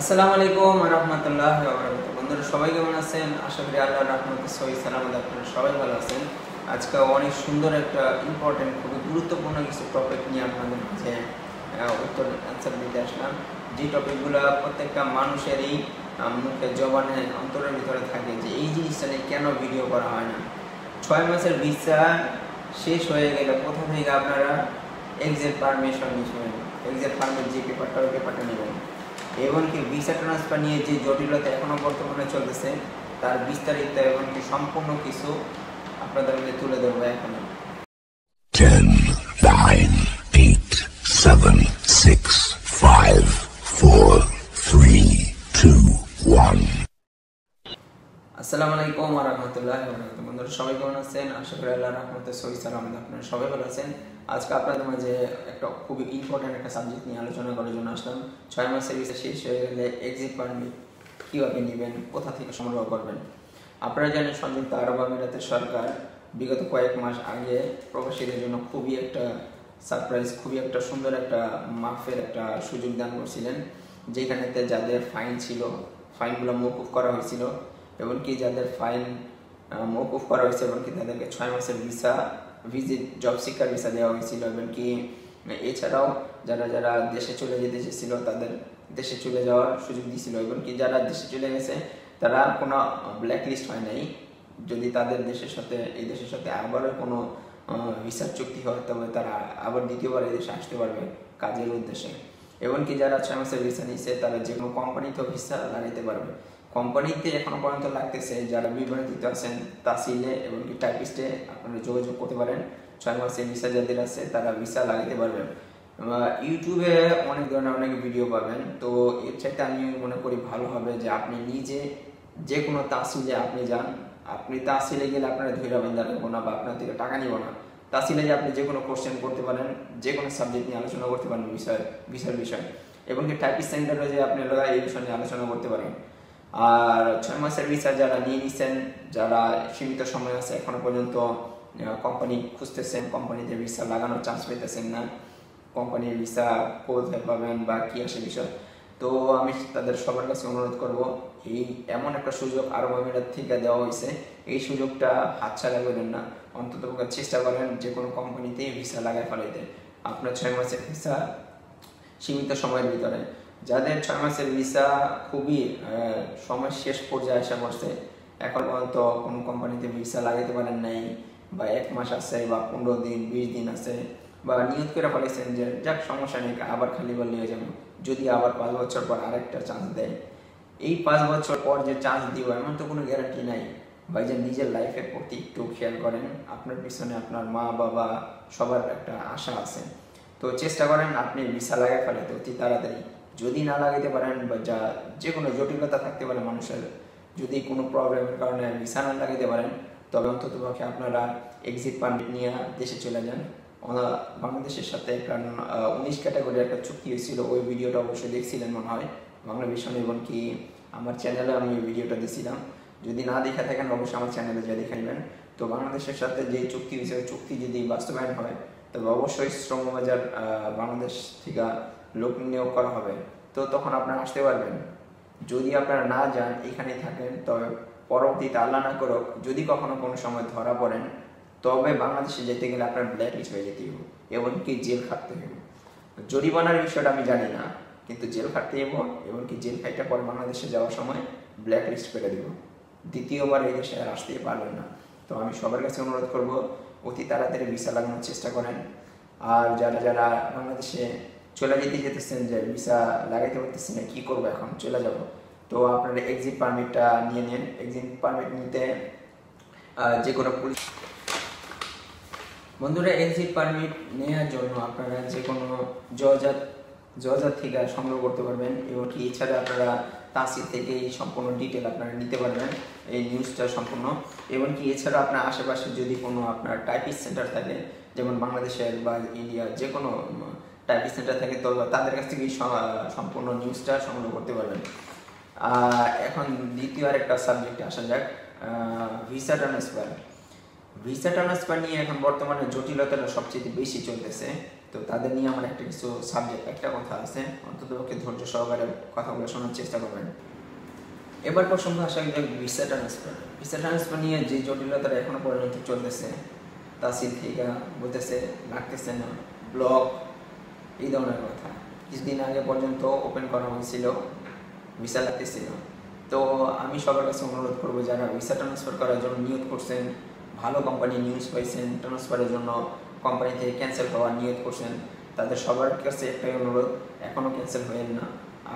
আসসালামু আলাইকুম রহমতুল্লাহ বন্ধুরা, সবাই কেমন আছেন? আশা করি আল্লাহ রহমত সহি সালামত আপনারা সবাই ভালো আছেন। আজকে অনেক সুন্দর একটা ইম্পর্টেন্ট খুবই গুরুত্বপূর্ণ কিছু টপিক নিয়ে আপনাদের মাঝে উত্তর অ্যান্সার দিতে আসলাম। যে টপিকগুলো প্রত্যেকটা মানুষেরই মুখে, জবানে, অন্তরের ভিতরে থাকে যে এই জিনিসটা নিয়ে কেন ভিডিও করা হয় না? ছয় মাসের ভিসা শেষ হয়ে গেলে কোথা থেকে আপনারা এক্সিট পারমিশন নিবেন এক্সিট পারমিট যে পেপারটা ওই পেপারটা নেবেন। এমনকি ভিসা ট্রান্সফার নিয়ে যে জটিলতা এখনও বর্তমানে চলতেছে, তার বিস্তারিত এমনকি সম্পূর্ণ কিছু আপনাদের তুলে ধরবো এখন আসসালামু আলাইকুম ওয়া রাহমাতুল্লাহি ওয়া বারাকাতুহু। বন্ধুরা, সবাই কেমন আছেন? আশা করি আল্লাহর রহমতে সহি সালামত আপনারা সবাই ভালো আছেন। আজকে আপনাদের মাঝে একটা খুবই ইম্পর্টেন্ট একটা সাবজেক্ট নিয়ে আলোচনা করার জন্য আসলাম। ছয় মাসের ভিসা শেষ হয়ে গেলে এক্সিট পারমিট কীভাবে নেবেন, কোথা থেকে সংগ্রহ করবেন? আপনারা জানেন, সংযুক্ত আরব আমিরাতের সরকার বিগত কয়েক মাস আগে প্রবাসীদের জন্য খুবই একটা সারপ্রাইজ খুবই একটা সুন্দর একটা মাফের একটা সুযোগ দান করছিলেন। যেখানেতে যাদের ফাইন ছিল ফাইনগুলো মৌকুফ করা হয়েছিল। এমনকি যাদের ফাইন মৌকুফ করা হয়েছে, এমনকি তাদেরকে ছয় মাসের ভিসা ভিজিট জব শিক্ষার ভিসা দেওয়া হয়েছিল। এমনকি এছাড়াও যারা যারা দেশে চলে যেতে চেয়েছিল, তাদের দেশে চলে যাওয়ার সুযোগ দিয়েছিল। এমনকি যারা দেশে চলে গেছে, তারা কোনো ব্ল্যাক লিস্ট হয় নাই। যদি তাদের দেশের সাথে, এই দেশের সাথে আবারও কোনো ভিসার চুক্তি হয়, তবে তারা আবার দ্বিতীয়বার এই দেশে আসতে পারবে কাজের উদ্দেশ্যে। এমনকি যারা ছয় মাসের ভিসা নিচ্ছে তারা যে কোনো কোম্পানিতেও ভিসা লাগাইতে পারবে। কোম্পানিতে এখনও পর্যন্ত লাগতেছে, যারা বিবাহিত আছেন তাসিলে এবং টাইপিস্টে আপনারা যোগাযোগ করতে পারেন। ছয় মাসের ভিসা যাদের আছে, তারা ভিসা লাগাতে পারবেন। ইউটিউবে অনেক ধরনের অনেক ভিডিও পাবেন। তো এর চাইতে আমি মনে করি ভালো হবে যে আপনি নিজে যে কোনো তাসিলে আপনি যান। আপনি তাসিলে গেলে আপনারা ধৈর্য বেন্দা রাখব না বা আপনার থেকে টাকা নিব না। তাসিলে যে আপনি যে কোনো কোশ্চেন করতে পারেন যে কোনো সাবজেক্ট নিয়ে আলোচনা করতে পারেন বিষয়, বিষয়ের বিষয়। এবং টাইপিস্ট সেন্টারে যে আপনি এই বিষয় নিয়ে আলোচনা করতে পারেন। আর ছয় মাসের ভিসা যারা নিয়ে নিছেন, যারা সীমিত সময় আছে, এখনও পর্যন্ত কোম্পানি খুঁজতেছেন কোম্পানিতে ভিসা লাগানোর চান্স পেতেছেন না কোম্পানির ভিসা কোথায় পাবেন বা কি আসে বিষয়। তো আমি তাদের সবার কাছে অনুরোধ করব, এই এমন একটা সুযোগ আরব আমিরাত থেকে দেওয়া হয়েছে, এই সুযোগটা হাতছাড়া করেন না। অন্তত চেষ্টা করেন যে কোনো কোম্পানিতেই ভিসা লাগায় ফেলাইতে। আপনার ছয় মাসের ভিসা সীমিত সময়ের ভিতরে। যাদের ছয় মাসের ভিসা খুবই সময় শেষ পর্যায়ে আসা করছে এখন পর্যন্ত কোনো কোম্পানিতে ভিসা লাগাইতে পারেন নাই, বা এক মাস আছে, বা পনেরো দিন, বিশ দিন আছে, বা নিয়োগ করে ফেলেছেন যে, যাক, সমস্যা নেই, আবার খালি বল নিয়ে যাব। যদি আবার পাঁচ বছর পর আরেকটা চান্স দেয়। এই পাঁচ বছর পর যে চান্স দিব, এমন তো কোনো গ্যারান্টি নাই। ভাই যে নিজের লাইফের প্রতি একটু খেয়াল করেন, আপনার পিছনে আপনার মা, বাবা, সবার একটা আশা আছে। তো চেষ্টা করেন, আপনি ভিসা লাগাই ফেলে তো অতি তাড়াতাড়ি। যদি না লাগাইতে পারেন বা যা যে কোনো জটিলতা থাকতে পারে মানুষের যদি কোনো প্রবলেমের কারণে ভিসা না লাগাইতে পারেন তবে অন্তত পক্ষে আপনারা এক্সিট পারমিট নিয়ে দেশে চলে যান। বাংলাদেশের সাথে কারণ উনিশ ক্যাটাগরি একটা চুক্তি হয়েছিল ওই ভিডিওটা অবশ্যই দেখছিলেন মনে হয়। বাংলা ভীষণ এবং কি আমার চ্যানেলে আমি ওই ভিডিওটা দিয়েছিলাম যদি না দেখে থাকেন অবশ্যই আমার চ্যানেলে যা দেখে নেবেন। তো বাংলাদেশের সাথে যে চুক্তি হয়েছে চুক্তি যদি বাস্তবায়ন হয় তবে অবশ্যই শ্রমবাজার আহ, বাংলাদেশ থেকে লোক নিয়োগ করা হবে, তো তখন আপনারা আসতে পারবেন। যদি আপনারা না যান, এখানেই থাকেন। তবে পরবর্তীতে আল্লাহ না করুক, যদি কখনো কোনো সময় ধরা পড়েন, তবে বাংলাদেশে যেতে গেলে আপনার ব্ল্যাক লিস্ট হয়ে যেতে হবে এমনকি জেল খাটতে হবে। জরিমানার বিষয়টা আমি জানি না, কিন্তু জেল খাটতে যাব এমনকি জেল খাইটা পরে বাংলাদেশে যাওয়ার সময় ব্ল্যাক লিস্ট করে দেব। দ্বিতীয়বার এই দেশে আর আসতেই পারবেন না। তো আমি সবার কাছে অনুরোধ করব, অতি তাড়াতাড়ি ভিসা লাগানোর চেষ্টা করেন। আর যারা যারা বাংলাদেশে চলে যেতে যেতেছেন যে ভিসা লাগাইতে পারতেছি না, কী করব এখন? চলে যাব। তো আপনারা এক্সিট পারমিটটা নিয়ে নেন। এক্সিট পারমিট নিতে যে কোনো পুলিশ বন্ধুরা এক্সিট পারমিট নেওয়ার জন্য আপনারা যে কোনো জজাত জজাত থেকে সংগ্রহ করতে পারবেন এবং কি এছাড়া আপনারা তাসির থেকে এই সম্পূর্ণ ডিটেল আপনারা নিতে পারবেন, এই নিউজটা সম্পূর্ণ। এবং কি এছাড়া আপনার আশেপাশে যদি কোনো আপনার টাইপিস্ট সেন্টার থাকে, যেমন বাংলাদেশের বা ইন্ডিয়ার যে কোনো টাইপিস্ট সেন্টার থাকে তো তাদের কাছ থেকে সম্পূর্ণ নিউজটা সংগ্রহ করতে পারবেন। এখন দ্বিতীয় আর একটা সাবজেক্টে আসা যাক। ভিসা ট্রান্সফার ভিসা ট্রান্সফার নিয়ে এখন বর্তমানে জটিলতাটা সবচেয়ে বেশি চলতেছে। তো তাদের নিয়ে আমার একটা কিছু সাবজেক্ট একটা কথা আছে। অন্তত পক্ষে ধৈর্য সহকারে কথাগুলো শোনার চেষ্টা করবেন। এবার প্রসঙ্গ আসা গেলে ভিসা ট্রান্সফার ভিসা ট্রান্সফার নিয়ে যে জটিলতাটা এখনও পর্যন্ত চলতেছে তাসিল থেকে বলতেছে, লাগতেছে না। ব্লক এই ধরনের কথা। কিছুদিন আগে পর্যন্ত ওপেন করা হয়েছিল ভিসা লাগতেছিল তো আমি সবার কাছে অনুরোধ করব, যারা ভিসা ট্রান্সফার করার জন্য নিয়োগ করছেন, ভালো কোম্পানি নিউজ পাইছেন ট্রান্সফারের জন্য কোম্পানি থেকে ক্যান্সেল হওয়ার নিয়োগ করছেন, তাদের সবার কাছে একটাই অনুরোধ এখনও ক্যান্সেল হয়েন না।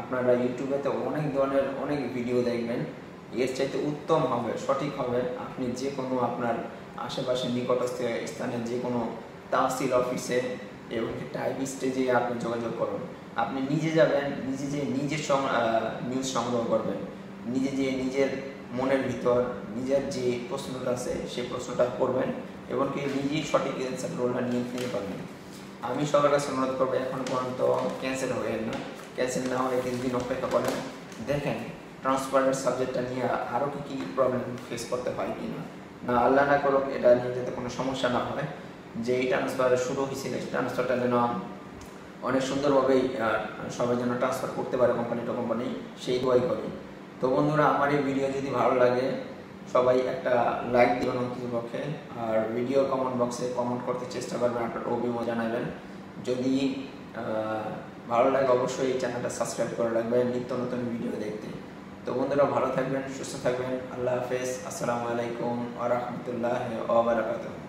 আপনারা ইউটিউবেতে অনেক ধরনের, অনেক ভিডিও দেখবেন। এর চাইতে উত্তম হবে, সঠিক হবে। আপনি যে কোনো আপনার আশেপাশে নিকটস্থ স্থানে যে কোনো তাহসিল অফিসে এবং টাইপ স্টেজে আপনি যোগাযোগ করুন। আপনি নিজে যাবেন, নিজে যে নিজের নিউজ সংগ্রহ করবেন। নিজে যে নিজের মনের ভিতর, নিজের যে প্রশ্নটা আছে সেই প্রশ্নটা করবেন এবং কি নিজেই সঠিক অ্যান্সার রোলটা নিয়ে নিতে পারবেন। আমি সবার কাছে অনুরোধ করব, এখন পর্যন্ত ক্যান্সেল হয়ে না। ক্যান্সেল না হলে কিছুদিন অপেক্ষা করেন। দেখেন ট্রান্সফারের সাবজেক্টটা নিয়ে আরও কি কী প্রবলেম ফেস করতে হয় কি না, আল্লাহ না করুক, এটা নিয়ে যাতে কোনো সমস্যা না হয়। যে এই ট্রান্সফার শুরু হয়েছিল সেই ট্রান্সফারটা যেন অনেক সুন্দরভাবেই সবাই যেন ট্রান্সফার করতে পারে কোম্পানি টু কোম্পানি সেই দোয়াই করি। তো বন্ধুরা, আমার এই ভিডিও যদি ভালো লাগে, সবাই একটা লাইক দিবেন অন্ততপক্ষে, আর ভিডিও কমেন্ট বক্সে কমেন্ট করতে চেষ্টা করবেন, আপনার অভিমত জানাবেন। যদি ভালো লাগে, অবশ্যই এই চ্যানেলটা সাবস্ক্রাইব করে রাখবেন, নিত্য নতুন ভিডিও দেখতে। তো বন্ধুরা, ভালো থাকবেন, সুস্থ থাকবেন, আল্লাহ হাফেজ, আসসালামু আলাইকুম আ রহমতুল্লাহ ওবরাকাতুহ